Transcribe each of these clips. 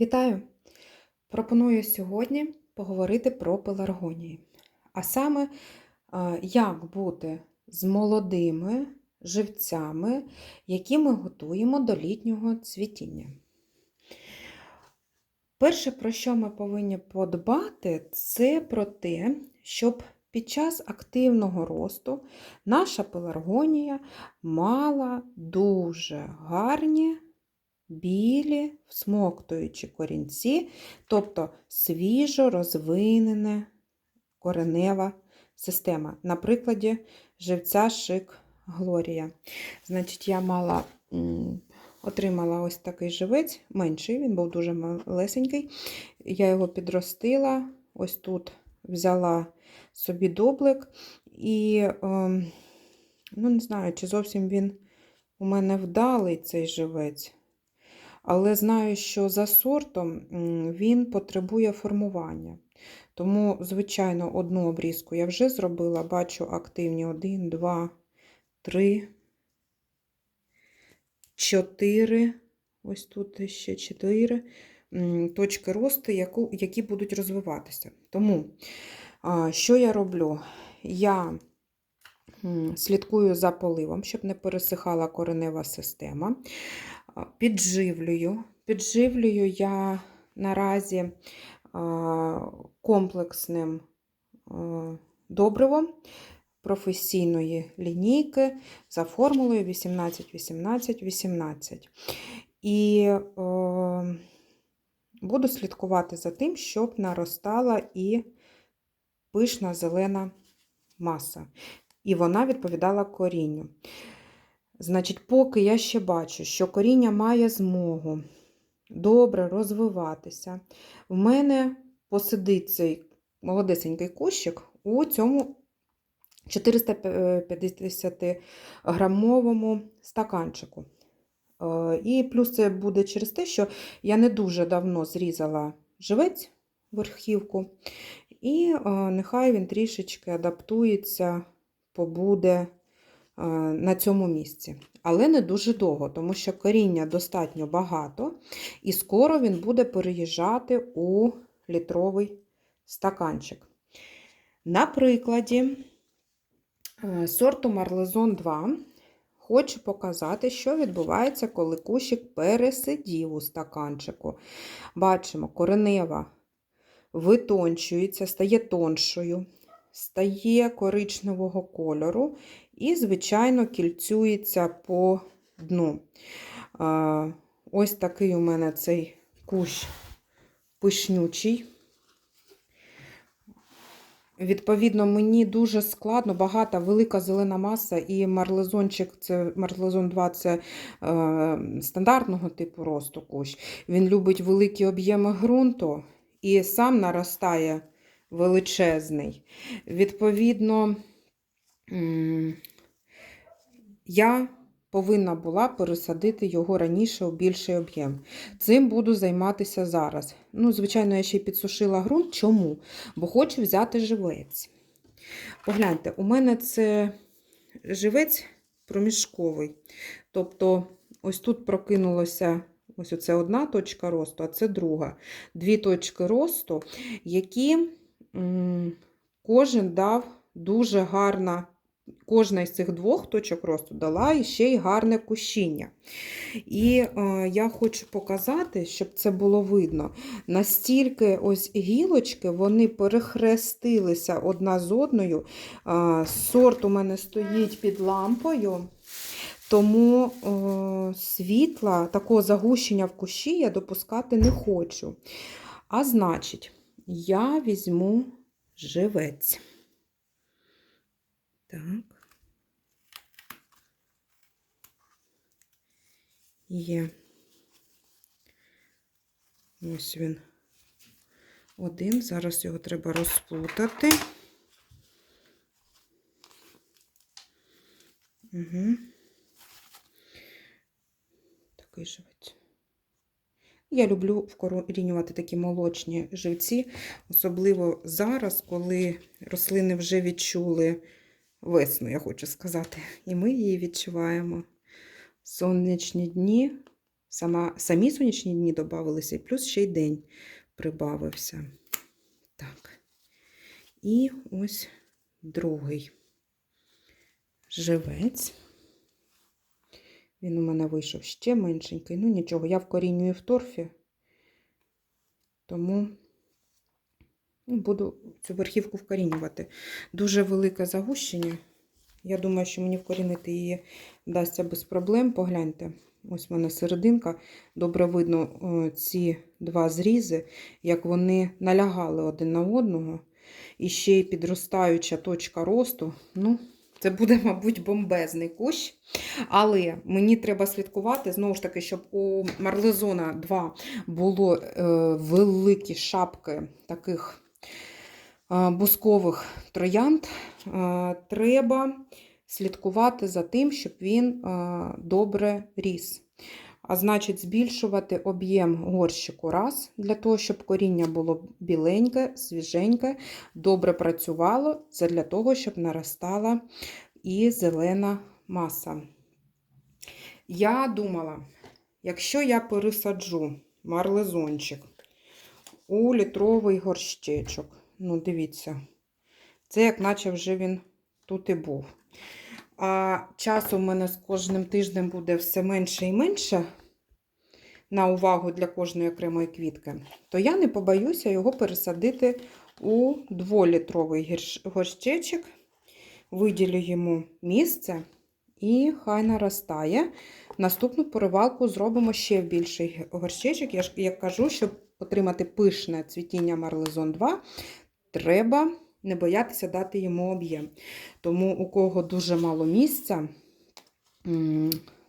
Вітаю! Пропоную сьогодні поговорити про пеларгонії. А саме, як бути з молодими живцями, які ми готуємо до літнього цвітіння. Перше, про що ми повинні подбати, це про те, щоб під час активного росту наша пеларгонія мала дуже гарні білі, всмоктуючі корінці, тобто свіжо розвинена коренева система. На прикладі живця шик Глорія. Значить, я мала, отримала ось такий живець, менший, він був дуже малесенький. Я його підростила, ось тут взяла собі доблик, і ем, ну, не знаю, чи зовсім він у мене вдалий цей живець. Але знаю, що за сортом він потребує формування. Тому, звичайно, одну обрізку я вже зробила, бачу активні 1, 2, 3, 4. Ось тут ще 4 точки росту, які будуть розвиватися. Тому, що я роблю? Я слідкую за поливом, щоб не пересихала коренева система. Підживлюю. Підживлюю я наразі комплексним добривом професійної лінійки за формулою 18-18-18. І е, буду слідкувати за тим, щоб наростала і пишна зелена маса. І вона відповідала корінню. Значить, поки я ще бачу, що коріння має змогу добре розвиватися, в мене посидить цей молодесенький кущик у цьому 450-грамовому стаканчику. Е, І плюс це буде через те, що я не дуже давно зрізала живець верхівку, і е, нехай він трішечки адаптується, побуде на цьому місці. Але не дуже довго, тому що коріння достатньо багато, і скоро він буде переїжджати у літровий стаканчик. На прикладі е, сорту Марлезон 2 хочу показати, що відбувається, коли кущик пересидів у стаканчику. Бачимо, коренева витончується, стає тоншою, стає коричневого кольору і, звичайно, кільцюється по дну. Ось такий у мене цей кущ пишнючий. Відповідно, мені дуже складно, багата, велика зелена маса, і марлезончик, це марлезон 2 це е, стандартного типу росту кущ. Він любить великі об'єми ґрунту і сам наростає величезний. Відповідно, я повинна була пересадити його раніше у більший об'єм. Цим буду займатися зараз. Ну, Звичайно, я ще й підсушила ґрунт. Чому? Бо хочу взяти живець. Погляньте, у мене це живець проміжковий. Тобто, ось тут прокинулося. Ось оце одна точка росту, а це друга. Дві точки росту, які кожен дав дуже гарна Кожна із цих двох точок росту дала ще й гарне кущіння. І е, я хочу показати, щоб це було видно, настільки ось гілочки вони перехрестилися одна з одною. Е, сорт у мене стоїть під лампою. Тому е, світла, такого загущення в кущі я допускати не хочу. А значить, я візьму живець. Так. Є. Ось він один. Зараз його треба розплутати. Угу. Такий живець. Я люблю вкорінювати такі молочні живці, особливо зараз, коли рослини вже відчули весну, я хочу сказати. І ми її відчуваємо. Сонячні дні, Сама, самі сонячні дні додавалися, і плюс ще й день прибавився. Так. І ось другий живець. Він у мене вийшов ще меншенький. Ну нічого, я вкорінюю в торфі, тому ну, буду цю верхівку вкорінювати. Дуже велике загущення. Я думаю, що мені вкорінити її вдасться без проблем. Погляньте, ось в мене серединка. Добре видно ці два зрізи, як вони налягали один на одного. І ще й підростаюча точка росту. Ну, це буде, мабуть, бомбезний кущ. Але мені треба слідкувати, знову ж таки, щоб у Марлезона 2 було е, великі шапки таких е, бускових троянд. Е, треба слідкувати за тим, щоб він е, добре ріс. А значить, збільшувати об'єм горщику раз, для того, щоб коріння було біленьке, свіженьке, добре працювало, це для того, щоб наростала і зелена маса. Я думала, якщо я пересаджу марлезончик у літровий горщичок, ну, дивіться, це як наче вже він тут і був. А часу в мене з кожним тижнем буде все менше і менше на увагу для кожної окремої квітки, то я не побоюся його пересадити у дволітровий гірш- горщичок, виділю йому місце і хай наростає. Наступну перевалку зробимо ще в більший горщичок. Я ж як кажу, щоб отримати пишне цвітіння Марлезон 2, треба не боятися дати йому об'єм. Тому у кого дуже мало місця,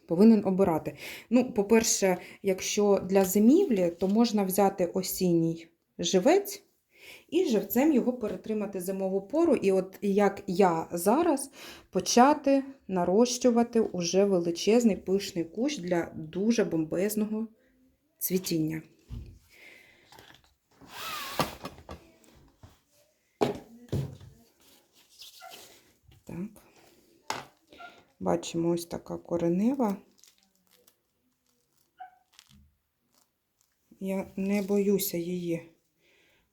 повинен обирати. Ну, по-перше, якщо для зимівлі, то можна взяти осінній живець і живцем його перетримати зимову пору. І от як я зараз почати нарощувати уже величезний пишний кущ для дуже бомбезного цвітіння. Так. Бачимо ось така коренева. Я не боюся її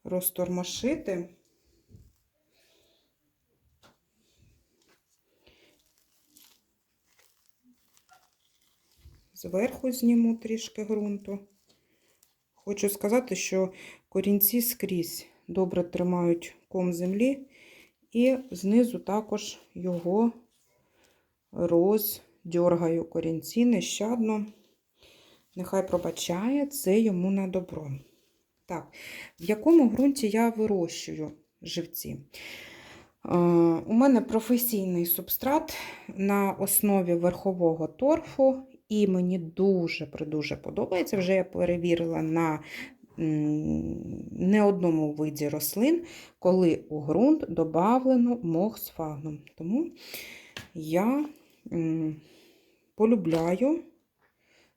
розтормошити. Зверху зніму трішки ґрунту. Хочу сказати, що корінці скрізь добре тримають ком землі, і знизу також його роздьоргаю корінці нещадно. Нехай пробачає це йому на добро. Так, в якому ґрунті я вирощую живці? Е, У мене професійний субстрат на основі верхового торфу, і мені дуже-придуже подобається. Вже я перевірила на не одному виді рослин, коли у ґрунт додавлено мох з фагном. Тому я полюбляю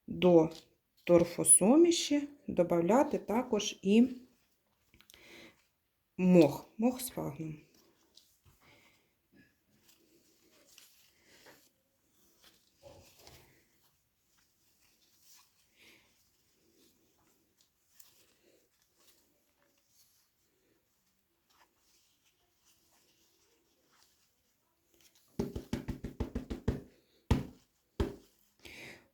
до торфосоміші додати також і мох, мох з фагном.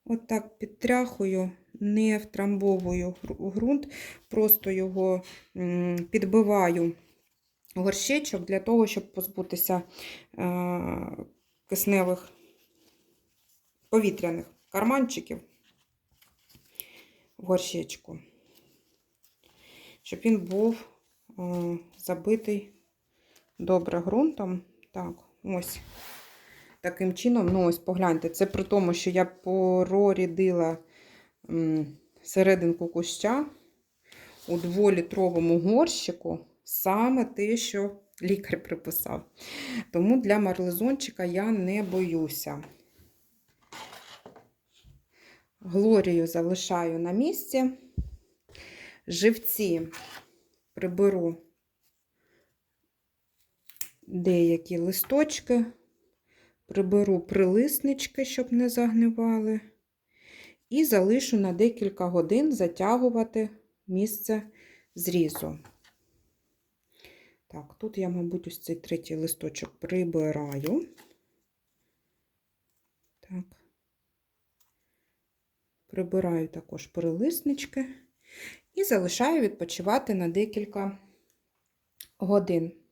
От підтряхую, не втрамбовую ґрунт, просто його підбиваю горщичок для того, щоб позбутися е, кисневих повітряних карманчиків в горщичку, щоб він був е, забитий добре ґрунтом. Так, ось таким чином, ну ось погляньте, це при тому, що я прорідила серединку куща у дволітровому горщику, саме те, що лікар приписав. Тому для марлезончика я не боюся. Глорію залишаю на місці. Живці приберу деякі листочки, приберу прилиснички, щоб не загнивали. І залишу на декілька годин затягувати місце зрізу. Так, тут я, мабуть, ось цей третій листочок прибираю. Так. Прибираю також перелиснички і залишаю відпочивати на декілька годин.